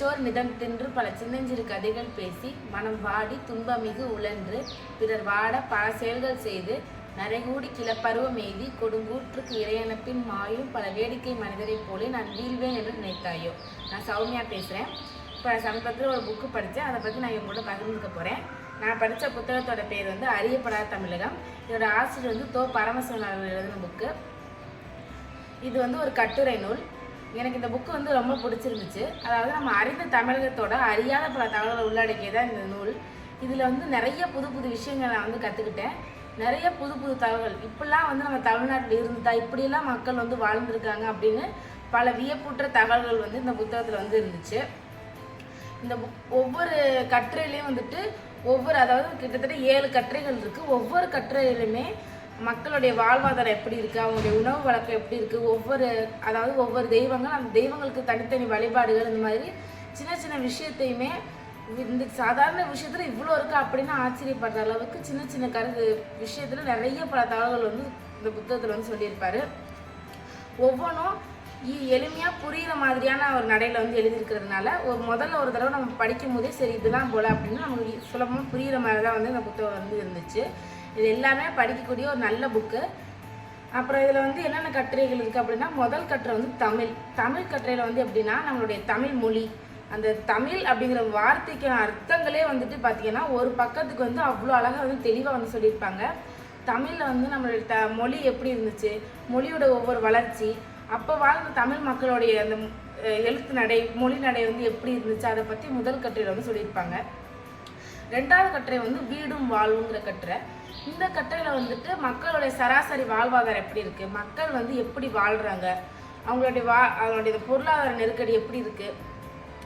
பெற்றோர் நிதம் தின்று பல சின்னஞ்சிறு கதைகள் பேசி மனம் வாடி துன்பமிகு உழன்று பிறர் வாட பல செயல்கள் செய்து நரைகூடி கிளப்பருவம் எய்தி கொடுங்கூற்றுக்கு இறையனப்பின் மாயும் பல வேடிக்கை மனிதரைப் போலே நான் வீழ்வேன் என்று நினைத்தாயோ? நான் சௌமியா பேசுகிறேன் இப்போ சமீபத்தில் ஒரு புக்கு படித்தேன் அதை பற்றி நான் என் கூட பகிர்ந்துக்க போகிறேன் நான் படித்த புத்தகத்தோட பேர் வந்து அறியப்படாத தமிழகம். இதோட ஆசிரியர் வந்து தோ பரமசிவன் அவர்கள் எழுதின புக்கு இது வந்து ஒரு கட்டுரை நூல். எனக்கு இந்த புக்கு வந்து ரொம்ப பிடிச்சிருந்துச்சு. அதாவது நம்ம அறிந்த தமிழகத்தோட அறியாத பல தகவல்களை உள்ளடக்கியதான் இந்த நூல். இதில் வந்து நிறைய புது புது விஷயங்கள் நான் வந்து கற்றுக்கிட்டேன் நிறைய புது புது தகவல். இப்படிலாம் வந்து நம்ம தமிழ்நாட்டில் இருந்துட்டா இப்படிலாம் மக்கள் வந்து வாழ்ந்துருக்காங்க அப்படின்னு பல வியப்புற்ற தகவல்கள் வந்து இந்த புத்தகத்தில் வந்து இருந்துச்சு. இந்த புக் ஒவ்வொரு கட்டுரையிலையும் வந்துட்டு ஒவ்வொரு அதாவது கிட்டத்தட்ட ஏழு கட்டுரைகள் இருக்குது ஒவ்வொரு கட்டுரையிலுமே மக்களுடைய வாழ்வாதாரம் எப்படி இருக்குது அவங்களுடைய உணவு வழக்கம் எப்படி இருக்குது ஒவ்வொரு அதாவது ஒவ்வொரு தெய்வங்கள் அந்த தெய்வங்களுக்கு தனித்தனி வழிபாடுகள் இந்த மாதிரி சின்ன சின்ன விஷயத்தையுமே இந்த சாதாரண விஷயத்தில் இவ்வளோ இருக்குது அப்படின்னு ஆச்சரியப்படுற அளவுக்கு சின்ன சின்ன கருத்து விஷயத்தில் நிறைய பல தகவல்கள் வந்து இந்த புத்தகத்தில் வந்து சொல்லியிருப்பார். ஒவ்வொன்றும் இ- புரிகிற மாதிரியான ஒரு நடையில் வந்து எழுதியிருக்கிறதுனால ஒரு முதல்ல ஒரு தடவை நம்ம படிக்கும் போதே சரி இதுதான் போல அப்படின்னு நமக்கு சுலபமாக புரியுற மாதிரி தான் வந்து இந்த புத்தகம் வந்து இருந்துச்சு. இது எல்லாமே படிக்கக்கூடிய ஒரு நல்ல புக்கு அப்புறம் இதில் வந்து என்னென்ன கட்டுரைகள் இருக்குது அப்படின்னா முதல் கட்டுரை வந்து தமிழ். தமிழ் கட்டுரையில் வந்து எப்படின்னா நம்மளுடைய தமிழ் மொழி. அந்த தமிழ் அப்படிங்கிற வார்த்தைக்கு அர்த்தங்களே வந்துட்டு பார்த்தீங்கன்னா ஒரு பக்கத்துக்கு வந்து அவ்வளோ அழகாக வந்து தெளிவாக வந்து சொல்லியிருப்பாங்க. தமிழில் வந்து நம்மளுடைய த மொழி எப்படி இருந்துச்சு மொழியோட ஒவ்வொரு வளர்ச்சி அப்போ வாழ்ந்த தமிழ் மக்களுடைய அந்த எழுத்து நடை மொழி நடை வந்து எப்படி இருந்துச்சு அதை பற்றி முதல் கட்டுரையில் வந்து சொல்லியிருப்பாங்க. ரெண்டாவது கட்டுரை வந்து வீடும் வாழ்வுங்கிற கட்டுரை. இந்த கட்டுரையில் வந்துட்டு மக்களுடைய சராசரி வாழ்வாதாரம் எப்படி இருக்குது மக்கள் வந்து எப்படி வாழ்கிறாங்க அவங்களுடைய வா அவங்களுடைய பொருளாதார நெருக்கடி எப்படி இருக்குது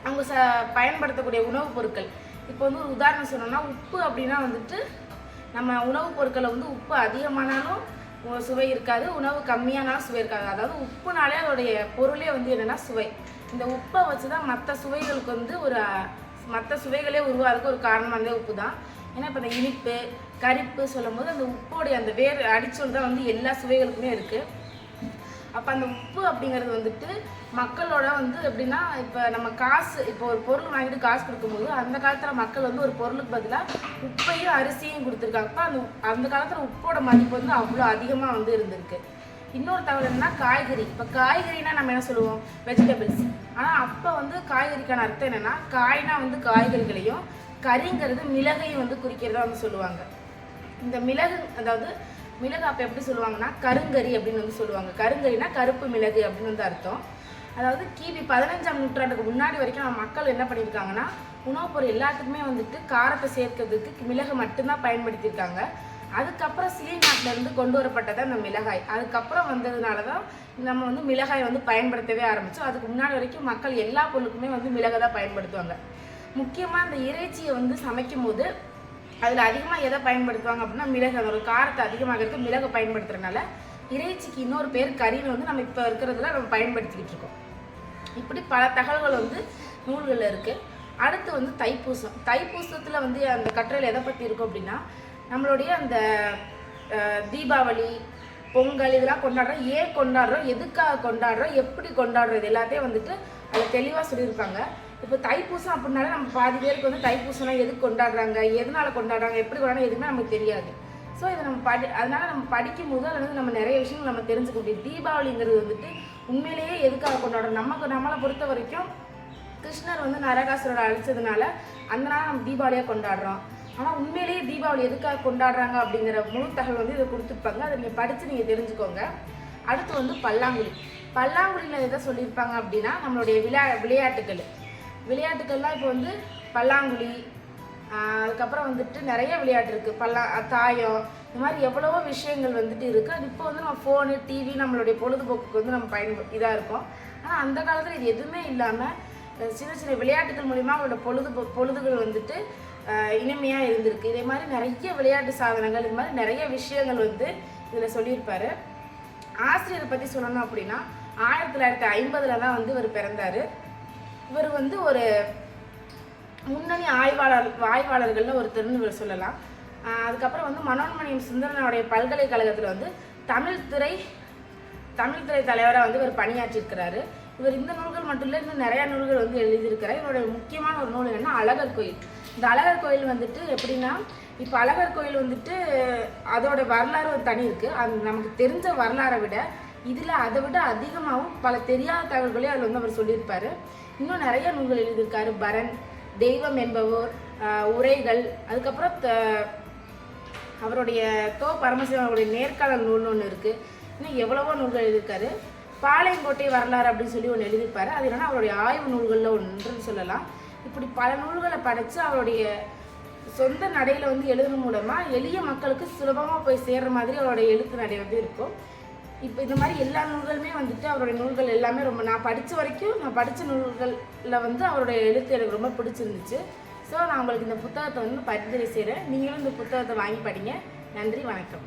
அவங்க ச பயன்படுத்தக்கூடிய உணவுப் பொருட்கள். இப்போ வந்து ஒரு உதாரணம் சொன்னோம்னா உப்பு அப்படின்னா வந்துட்டு நம்ம உணவுப் பொருட்களை வந்து உப்பு அதிகமானாலும் சுவை இருக்காது உணவு கம்மியானாலும் சுவை இருக்காது. அதாவது உப்புனாலே அதோடைய பொருளே வந்து என்னன்னா சுவை. இந்த உப்பை வச்சு தான் மற்ற சுவைகளுக்கு வந்து ஒரு மற்ற சுவைகளே உருவாகிறதுக்கு ஒரு காரணமானதே உப்பு தான் ஏன்னா இப்போ இந்த இனிப்பு கரிப்பு சொல்லும்போது அந்த உப்போடைய அந்த வேர் அடிச்சொல் தான் வந்து எல்லா சுவைகளுக்குமே இருக்குது அப்போ அந்த உப்பு அப்படிங்கிறது வந்துட்டு மக்களோட வந்து எப்படின்னா இப்போ நம்ம காசு இப்போ ஒரு பொருள் வாங்கிட்டு காசு கொடுக்கும்போது அந்த காலத்தில் மக்கள் வந்து ஒரு பொருளுக்கு பதிலாக உப்பையும் அரிசியும் கொடுத்துருக்காங்க. அப்போ அந்த அந்த காலத்தில் உப்போட மதிப்பு வந்து அவ்வளோ அதிகமாக வந்து இருந்திருக்கு. இன்னொரு தகவல் என்னன்னா காய்கறி. இப்போ காய்கறினா நம்ம என்ன சொல்லுவோம்? வெஜிடபிள்ஸ் ஆனால் அப்போ வந்து காய்கறிக்கான அர்த்தம் என்னென்னா காய்னா வந்து காய்கறிகளையும் கறிங்கிறது மிளகையும் வந்து குறிக்கிறதா வந்து சொல்லுவாங்க. இந்த மிளகு அதாவது மிளகு அப்போ எப்படி சொல்லுவாங்கன்னா கருங்கறி அப்படின்னு வந்து சொல்லுவாங்க. கருங்கறினா கருப்பு மிளகு அப்படின்னு வந்து அர்த்தம். அதாவது கிபி பதினஞ்சாம் நூற்றாண்டுக்கு முன்னாடி வரைக்கும் நம்ம மக்கள் என்ன பண்ணியிருக்காங்கன்னா உணவுப் பொருள் எல்லாத்துக்குமே வந்துட்டு காரத்தை சேர்க்கறதுக்கு மிளகு மட்டும்தான் பயன்படுத்தியிருக்காங்க. அதுக்கப்புறம் சிலி கொண்டு வரப்பட்டது அந்த மிளகாய். அதுக்கப்புறம் வந்ததுனால தான் நம்ம வந்து மிளகாய் வந்து பயன்படுத்தவே ஆரம்பித்தோம் அதுக்கு முன்னாடி வரைக்கும் மக்கள் எல்லா பொருளுக்குமே வந்து மிளகை தான் பயன்படுத்துவாங்க. முக்கியமாக அந்த இறைச்சியை வந்து சமைக்கும் போது அதில் அதிகமாக எதை பயன்படுத்துவாங்க அப்படின்னா மிளகு. அதோட காரத்தை அதிகமாகிறதுக்கு மிளகு பயன்படுத்துறதுனால இறைச்சிக்கு இன்னொரு பேர் கறின்னு வந்து நம்ம இப்போ இருக்கிறதுல நம்ம பயன்படுத்திக்கிட்டு இருக்கோம். இப்படி பல தகவல்கள் வந்து நூல்களில் இருக்குது அடுத்து வந்து தைப்பூசம். தைப்பூசத்தில் வந்து அந்த கட்டுரையில் எதை பற்றி இருக்கும் அப்படின்னா நம்மளுடைய அந்த தீபாவளி பொங்கல் இதெல்லாம் கொண்டாடுறோம். ஏன் கொண்டாடுறோம்? எதுக்காக கொண்டாடுறோம்? எப்படி கொண்டாடுறது எல்லாத்தையும் வந்துட்டு அதில் தெளிவாக சொல்லியிருப்பாங்க. இப்போ தைப்பூசம் அப்படின்னாலே நம்ம பாதி பேருக்கு வந்து தைப்பூசம்லாம் எதுக்கு கொண்டாடுறாங்க? எதனால கொண்டாடுறாங்க? எப்படி கொண்டாடுறாங்க? எதுவுமே நமக்கு தெரியாது. ஸோ இதை நம்ம படி அதனால் நம்ம படிக்கும் போது அதில் வந்து நம்ம நிறைய விஷயங்கள் நம்ம தெரிஞ்சுக்க முடியும் தீபாவளிங்கிறது வந்துட்டு உண்மையிலேயே எதுக்காக கொண்டாடுறோம்? நமக்கு நம்மளை பொறுத்த வரைக்கும் கிருஷ்ணர் வந்து நரகாசுரரை அழிச்சதுனால அந்த நாள் நம்ம தீபாவளியாக கொண்டாடுறோம். ஆனால் உண்மையிலேயே தீபாவளி எதுக்காக கொண்டாடுறாங்க அப்படிங்கிற முழு தகவல் வந்து இதை கொடுத்துருப்பாங்க. அதை நீங்கள் படித்து நீங்கள் தெரிஞ்சுக்கோங்க. அடுத்து வந்து பல்லாங்குழி. பல்லாங்குழியில் எதை சொல்லியிருப்பாங்க அப்படின்னா நம்மளுடைய விளையா விளையாட்டுகள் விளையாட்டுகள்லாம் இப்போ வந்து பல்லாங்குழி அதுக்கப்புறம் வந்துட்டு நிறைய விளையாட்டு இருக்குது பல்லா தாயம் இந்த மாதிரி எவ்வளவோ விஷயங்கள் வந்துட்டு இருக்குது அது இப்போ வந்து நம்ம ஃபோனு டிவி நம்மளுடைய பொழுதுபோக்குக்கு வந்து நம்ம பயன்ப இதாக இருக்கும். ஆனால் அந்த காலத்தில் இது எதுவுமே இல்லாமல் சின்ன சின்ன விளையாட்டுகள் மூலிமா அவங்களோட பொழுது பொழுதுகள் வந்துட்டு இனிமையாக இருந்திருக்கு. இதே மாதிரி நிறைய விளையாட்டு சாதனங்கள் இது மாதிரி நிறைய விஷயங்கள் வந்து இதில் சொல்லியிருப்பார். ஆசிரியரை பற்றி சொல்லணும் அப்படின்னா ஆயிரத்தி தொள்ளாயிரத்தி ஐம்பதில் தான் வந்து இவர் பிறந்தார். இவர் வந்து ஒரு முன்னணி ஆய்வாளர் ஆய்வாளர்களில் ஒருத்தர்னு இவர் சொல்லலாம். அதுக்கப்புறம் வந்து மனோன்மணியம் சுந்தரனுடைய பல்கலைக்கழகத்தில் வந்து தமிழ் துறை தமிழ் துறை தலைவராக வந்து இவர் பணியாற்றியிருக்கிறாரு. இவர் இந்த நூல்கள் மட்டும் இல்லை இன்னும் நிறையா நூல்கள் வந்து எழுதியிருக்கிறார். இவருடைய முக்கியமான ஒரு நூல் என்னென்னா அழகர் கோயில். இந்த அழகர் கோயில் வந்துட்டு எப்படின்னா இப்போ அழகர் கோயில் வந்துட்டு அதோட வரலாறு ஒரு தனி இருக்குது அது நமக்கு தெரிஞ்ச வரலாறை விட இதில் அதை விட அதிகமாகவும் பல தெரியாத தகவல்களையும் அதில் வந்து அவர் சொல்லியிருப்பார். இன்னும் நிறைய நூல்கள் எழுதியிருக்காரு. பரன் தெய்வம் என்பவர் உரைகள் அதுக்கப்புறம் த- அவருடைய தோ பரமசிவனுடைய நேர்காணல் நூல்னு ஒன்று இருக்குது இன்னும் எவ்வளவோ நூல்கள் எழுதியிருக்காரு. பாளையங்கோட்டை வரலாறு அப்படின்னு சொல்லி ஒன்று எழுதியிருப்பாரு. அது என்னன்னா அவருடைய ஆய்வு நூல்களில் ஒன்றுன்னு சொல்லலாம். இப்படி பல நூல்களை படித்து அவருடைய சொந்த நடையில் வந்து எழுதுன மூலமாக எளிய மக்களுக்கு சுலபமாக போய் சேர்ற மாதிரி அவருடைய எழுத்து நடை வந்து இருக்கும். இப்போ இந்த மாதிரி எல்லா நூல்களுமே வந்துட்டு அவருடைய நூல்கள் எல்லாமே ரொம்ப நான் படித்த வரைக்கும் நான் படித்த நூல்களில் வந்து அவருடைய எழுத்து எனக்கு ரொம்ப பிடிச்சிருந்துச்சு. ஸோ நான் உங்களுக்கு இந்த புத்தகத்தை வந்து பரிந்துரை செய்கிறேன் நீங்களும் இந்த புத்தகத்தை வாங்கி படிங்க. நன்றி வணக்கம்.